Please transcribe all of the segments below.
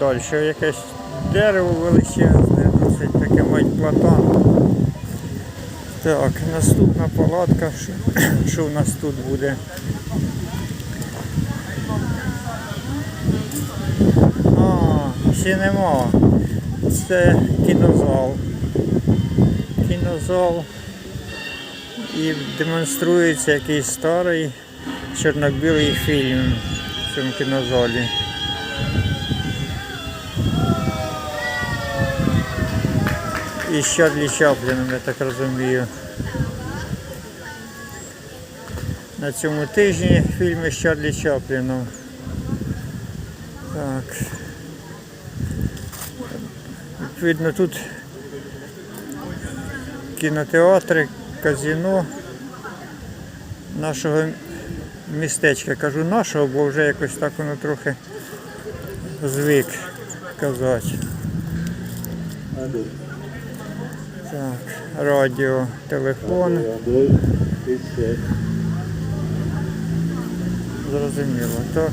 далі. Якесь дерево величезне, досить таке мать платан. Так, наступна палатка. Що, в нас тут буде? А, ще нема. Це кінозал. Кінозал. І демонструється якийсь старий чорно-білий фільм в цьому кінозалі. І з Чарлі Чапліном, я так розумію. На цьому тижні фільми з Чарлі Чапліном. Так. Відповідно, тут кінотеатри, казино нашого містечка. Кажу нашого, бо вже якось так воно трохи звик казати. Так, радіо, телефон. Зрозуміло, так.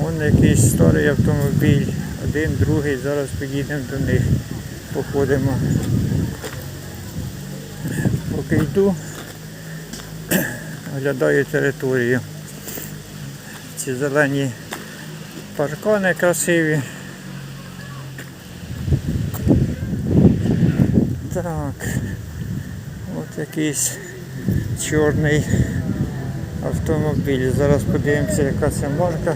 Вон якийсь старий автомобіль. Один, другий, зараз підійдемо до них, походимо. Поки йду, оглядаю територію. Ці зелені паркани красиві. Так, от якийсь чорний автомобіль. Зараз подивимося, яка це марка.